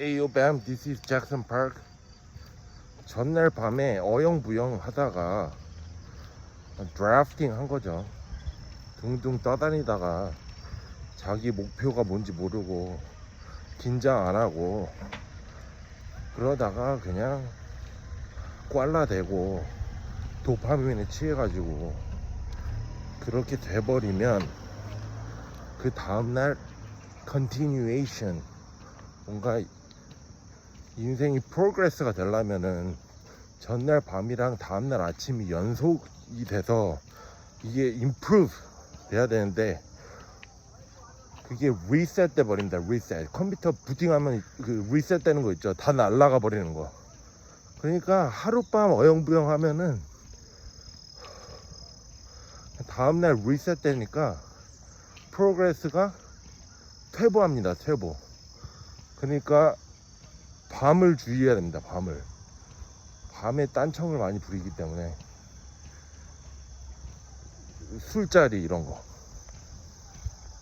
Ayo bam, this is Jackson Park. 전날 밤에 어영부영 하다가 드래프팅 한 거죠. 둥둥 떠다니다가 자기 목표가 뭔지 모르고 긴장 안 하고 그러다가 그냥 꽐라대고 도파민에 취해가지고 그렇게 돼버리면 그 다음날 continuation 뭔가 인생이 프로그레스가 되려면은 전날 밤이랑 다음날 아침이 연속이 돼서 이게 improve 돼야 되는데 그게 리셋 돼 버린다 리셋 컴퓨터 부팅하면 그 리셋 되는 거 있죠. 다 날라가 버리는 거. 그러니까 하룻밤 어영부영 하면은 다음날 리셋 되니까 프로그레스가 퇴보합니다 퇴보. 그러니까 밤을 주의해야 됩니다 밤을. 밤에 딴청을 많이 부리기 때문에. 술자리 이런 거